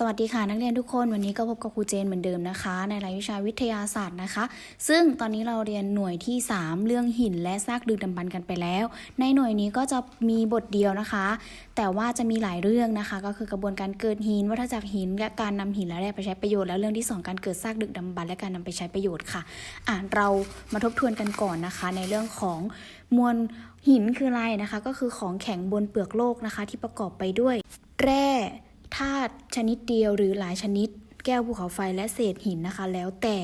สวัสดีค่ะนักเรียนทุกคนวันนี้ก็พบกับครูเจนเหมือนเดิมนะคะ ในรายวิชาวิทยาศาสตร์นะคะ ซึ่งตอนนี้เราเรียนหน่วยที่ 3 เรื่องหินและซากดึกดำบรรพ์กันไปแล้ว ในหน่วยนี้ก็จะมีบทเดียวนะคะ แต่ว่าจะมีหลายเรื่องนะคะ ก็คือกระบวนการเกิดหินวัฏจักรหินและการนำหินและแร่ไปใช้ประโยชน์แล้วเรื่องที่ 2 การเกิดซากดึกดำบรรพ์และการนำไปใช้ประโยชน์ค่ะอะเรามาทบทวนกันก่อนนะคะ ในเรื่องของมวลหินคืออะไรนะคะ ก็คือของแข็งบนเปลือกโลกนะคะ ที่ประกอบไปด้วย แร่ ธาตุชนิดเดียวหรือหลายชนิด แก้วภูเขาไฟและเศษหินนะคะ แล้วแต่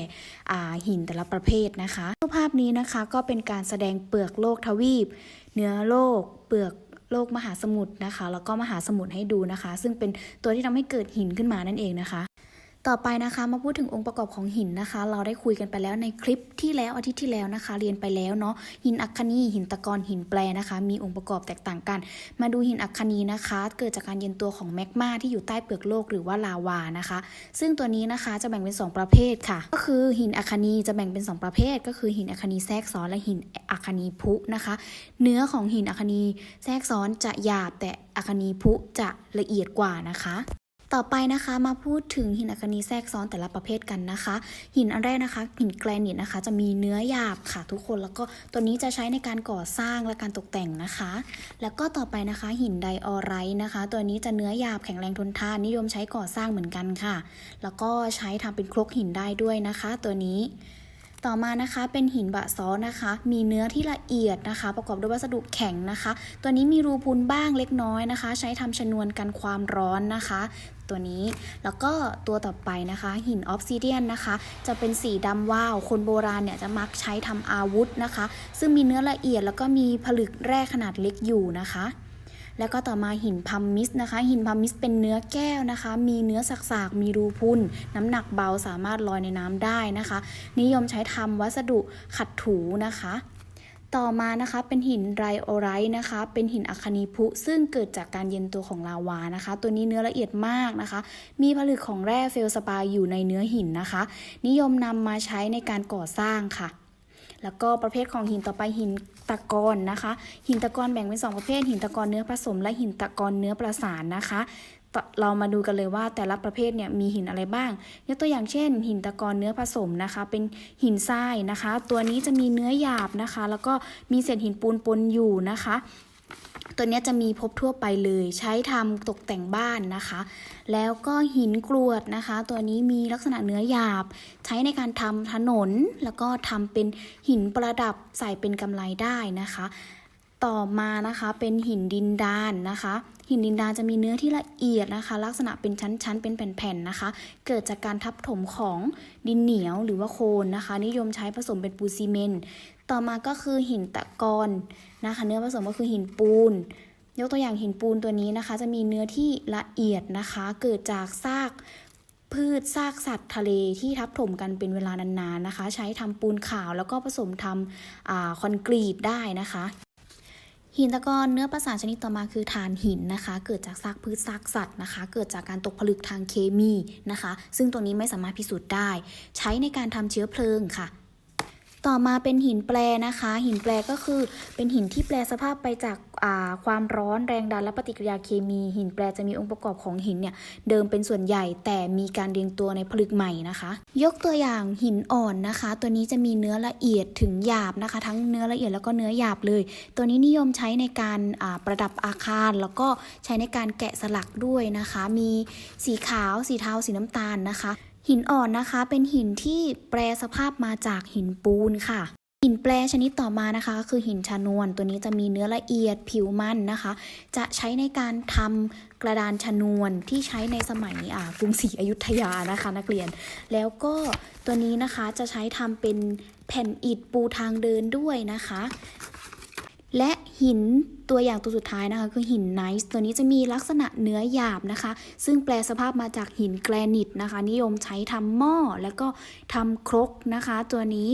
หินแต่ละประเภทนะคะรูปภาพนี้นะคะก็เป็นการแสดงเปลือกโลกทวีป เนื้อโลก เปลือกโลกมหาสมุทรนะคะ แล้วก็มหาสมุทรให้ดูนะคะ ซึ่งเป็นตัวที่ทำให้เกิดหินขึ้นมานั่นเองนะคะ ต่อไปนะคะมาพูดถึงองค์ประกอบของหินนะคะ เราได้คุยกันไปแล้วในคลิปที่แล้วอาทิตย์ที่แล้วนะคะ เรียนไปแล้วเนาะหินอัคคนีหินตะกอนหินแปรนะคะ มีองค์ประกอบแตกต่างกัน มาดูหินอัคคนีนะคะ เกิดจากการเย็นตัวของแมกมาที่อยู่ใต้เปลือกโลกหรือว่าลาวานะคะ ซึ่งตัวนี้นะคะจะแบ่งเป็น 2 ประเภทค่ะ ก็คือหินอัคคนีจะแบ่งเป็น 2 ประเภท ก็คือหินอัคคนีแทรกซ้อนและหินอัคคนีพุนะคะ เนื้อของหินอัคคนีแทรกซ้อนจะหยาบแต่อัคคนีพุจะละเอียดกว่านะคะ ต่อไปนะคะมาพูดถึงหินอัคนีแทรกซ้อนแต่ละประเภทกันนะคะ หินอันแรกนะคะ หินแกรนิตนะคะ จะมีเนื้อหยาบค่ะทุกคนแล้วก็ตัวนี้จะใช้ในการก่อสร้างและการตกแต่งนะคะ แล้วก็ต่อไปนะคะ หินไดออไรต์นะคะ ตัวนี้จะเนื้อหยาบแข็งแรงทนทานนิยมใช้ก่อสร้างเหมือนกันค่ะ แล้วก็ใช้ทำเป็นครกหินได้ด้วยนะคะ ตัวนี้ ต่อมานะคะเป็นหินบะซ้อนะคะ มีเนื้อที่ละเอียดนะคะ ประกอบด้วยวัสดุแข็งนะคะ ตัวนี้มีรูพุนบ้างเล็กน้อยนะคะ ใช้ทำชนวนกันความร้อนนะคะ ตัวนี้แล้วก็ตัวต่อไปนะคะ หินออฟซิเดียนนะคะ จะเป็นสีดำวาว คนโบราณเนี่ยจะมักใช้ทำอาวุธนะคะ ซึ่งมีเนื้อละเอียดแล้วก็มีผลึกแร่ขนาดเล็กอยู่นะคะ แล้วก็ต่อมาหินพัมมิสนะคะ หินพัมมิสเป็นเนื้อแก้วนะคะ มีเนื้อสักๆ มีรูพุนน้ำหนักเบาสามารถลอยในน้ำได้นะคะ นิยมใช้ทำวัสดุขัดถูนะคะต่อมานะคะเป็นหินไรโอไรต์นะคะ เป็นหินอัคคนีพุซึ่งเกิดจากการเย็นตัวของลาวานะคะ ตัวนี้เนื้อละเอียดมากนะคะ มีผลึกของแร่เฟลสปาอยู่ในเนื้อหินนะคะ นิยมนำมาใช้ในการก่อสร้างค่ะ แล้วก็ประเภทของหินต่อไปหินตะกอนนะคะ หินตะกอนแบ่งเป็น 2 ประเภท หินตะกอนเนื้อผสมและหินตะกอนเนื้อประสานนะคะเรามาดูกันเลยว่าแต่ละประเภทเนี่ยมีหินอะไรบ้าง ยกตัวอย่างเช่น หินตะกอนเนื้อผสมนะคะ เป็นหินทรายนะคะ ตัวนี้จะมีเนื้อหยาบนะคะ แล้วก็มีเศษหินปูนปนอยู่นะคะ ตัวนี้จะมีพบทั่วไปเลยใช้ทำตกแต่งบ้านนะคะ แล้วก็หินกรวดนะคะ ตัวนี้มีลักษณะเนื้อหยาบ ใช้ในการทำถนน แล้วก็ทำเป็นหินประดับใส่เป็นกำไลได้นะคะ ต่อมานะคะเป็นหินดินดานนะคะ หินดินดานจะมีเนื้อที่ละเอียดนะคะ ลักษณะเป็นชั้นๆ เป็นแผ่นๆนะคะ เกิดจากการทับถมของดินเหนียวหรือว่าโคลนนะคะ นิยมใช้ผสมเป็นปูซีเมนต์ ต่อมาก็คือหินตะกอนนะคะ เนื้อผสมก็คือหินปูน ยกตัวอย่างหินปูนตัวนี้นะคะ จะมีเนื้อที่ละเอียดนะคะ เกิดจากซากพืชซากสัตว์ทะเลที่ทับถมกันเป็นเวลานานๆนะคะ ใช้ทำปูนขาวแล้วก็ผสมทำอคอนกรีตได้นะคะ หินตะกอนเนื้อประสานชนิดต่อมาคือถ่านหินนะคะ เกิดจากซากพืชซากสัตว์นะคะ เกิดจากการตกผลึกทางเคมีนะคะ ซึ่งตัวนี้ไม่สามารถพิสูจน์ได้ ใช้ในการทำเชื้อเพลิงค่ะ ต่อมาเป็นหินแปรนะคะ หินแปรก็คือเป็นหินที่แปลสภาพไปจากาความร้อนแรงดันและปฏิกิริยาเคมี หินแปรจะมีองค์ประกอบของหินเนี่ยเดิมเป็นส่วนใหญ่แต่มีการเรียงตัวในผลึกใหม่นะคะ ยกตัวอย่างหินอ่อนนะคะ ตัวนี้จะมีเนื้อละเอียดถึงหยาบนะคะ ทั้งเนื้อละเอียดแล้วก็เนื้อหยาบเลย ตัวนี้นิยมใช้ในการาประดับอาคาร แล้วก็ใช้ในการแกะสลักด้วยนะคะ มีสีขาว สีเทาสีน้ำตาลนะคะ หินอ่อนนะคะ เป็นหินที่แปรสภาพมาจากหินปูนค่ะ หินแปรชนิดต่อมานะคะ คือหินชนวน ตัวนี้จะมีเนื้อละเอียดผิวมันนะคะ จะใช้ในการทำกระดานชนวนที่ใช้ในสมัยกรุงศรีอยุธยานะคะ นักเรียน แล้วก็ตัวนี้นะคะจะใช้ทำเป็นแผ่นอิฐปูทางเดินด้วยนะคะ และหินตัวอย่างตัวสุดท้ายนะคะคือหินไนซ์ตัวนี้จะมีลักษณะเนื้อหยาบนะคะ ซึ่งแปลสภาพมาจากหินแกรนิตนะคะ นิยมใช้ทำหม้อแล้วก็ทำครกนะคะ ตัวนี้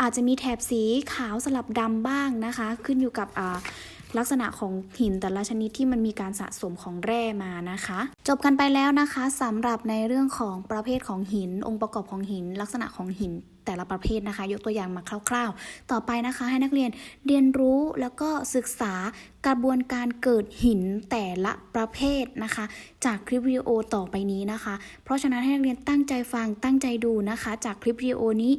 อาจจะมีแถบสีขาวสลับดำบ้างนะคะ ขึ้นอยู่กับอ่า ลักษณะของหินแต่ละชนิดที่มันมีการสะสมของแร่มานะคะ จบกันไปแล้วนะคะสำหรับในเรื่องของประเภทของหิน องค์ประกอบของหิน ลักษณะของหินแต่ละประเภทนะคะ ยกตัวอย่างมาคร่าว ๆ ต่อไปนะคะให้นักเรียนเรียนรู้แล้วก็ศึกษากระบวนการเกิดหินแต่ละประเภทนะคะ จากคลิปวิดีโอต่อไปนี้นะคะ เพราะฉะนั้นให้นักเรียนตั้งใจฟังตั้งใจดูนะคะ จากคลิปวิดีโอนี้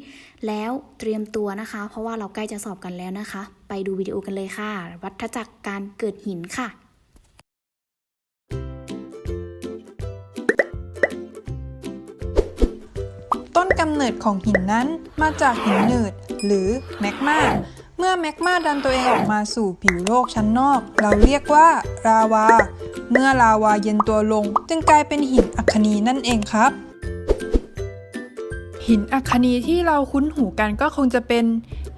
แล้วเตรียมตัวนะคะ เพราะว่าเราใกล้จะสอบกันแล้วนะคะ ไปดูวิดีโอกันเลยค่ะ วัฏจักรการเกิดหินค่ะต้นกำเนิดของหินนั้นมาจากหินหนืดหรือแมกมา เมื่อแมกมาดันตัวเองออกมาสู่ผิวโลกชั้นนอก เราเรียกว่าลาวา เมื่อลาวาเย็นตัวลง จึงกลายเป็นหินอัคนีนั่นเองครับ หินอัคนีที่เราคุ้นหูกันก็คงจะเป็น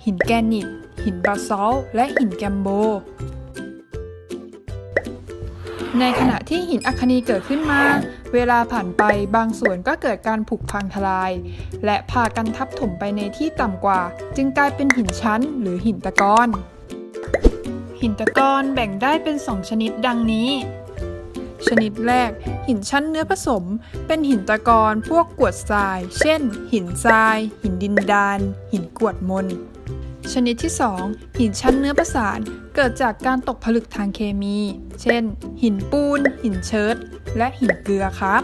หินแกรนิต หินบาซอลและหินแกมโบ ในขณะที่หินอัคนีเกิดขึ้นมา เวลาผ่านไปบางส่วนก็เกิดการผุพังทลาย และพากันทับถมไปในที่ต่ำกว่า จึงกลายเป็นหินชั้นหรือหินตะกอนหินตะกอนแบ่งได้เป็น2ชนิดดังนี้ ชนิดแรก หินชั้นเนื้อผสม เป็นหินตะกอนพวกกวดทราย เช่น หินทราย หินดินดาน หินกวดมน ชนิดที่ 2 หินชั้นเนื้อประสานเกิดจากการตกผลึกทางเคมี เช่น หินปูน หินเชิร์ตและหินเกลือครับ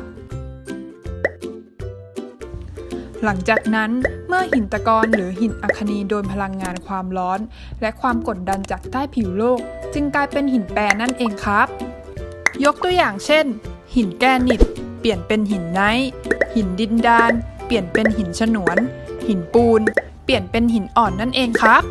หลังจากนั้นเมื่อหินตะกอนหรือหินอัคนีโดนพลังงานความร้อน และความกดดันจากใต้ผิวโลก จึงกลายเป็นหินแปรนั่นเองครับ ยกตัวอย่างเช่น หินแกรนิตเปลี่ยนเป็นหินไนท์หินดินดาน เปลี่ยนเป็นหินฉนวน หินปูน เปลี่ยนเป็นหินอ่อนนั่นเองครับ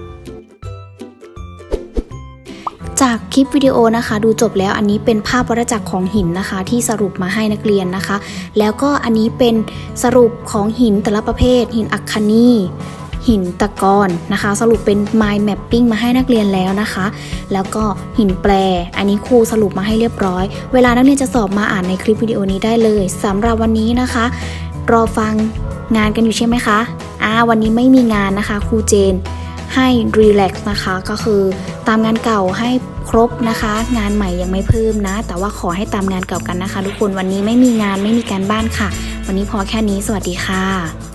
จากคลิปวิดีโอนะคะ ดูจบแล้วอันนี้เป็นภาพวัฏจักรของหินนะคะ ที่สรุปมาให้นักเรียนนะคะ แล้วก็อันนี้เป็นสรุปของหินแต่ละประเภท หินอัคคนีหินตะกอนนะคะ สรุปเป็น mind mapping มาให้นักเรียนแล้วนะคะ แล้วก็หินแปร อันนี้ครูสรุปมาให้เรียบร้อย เวลานักเรียนจะสอบมาอ่านในคลิปวิดีโอนี้ได้เลยสำหรับวันนี้นะคะ รอฟังงานกันอยู่ใช่ไหมคะ อ่าวันนี้ไม่มีงานนะคะครูเจนให้รีแลกซ์นะคะก็คือตามงานเก่าให้ครบนะคะ งานใหม่ยังไม่เพิ่มนะ แต่ว่าขอให้ตามงานเก่ากันนะคะ ทุกคนวันนี้ไม่มีงานไม่มีการบ้านค่ะ วันนี้พอแค่นี้สวัสดีค่ะ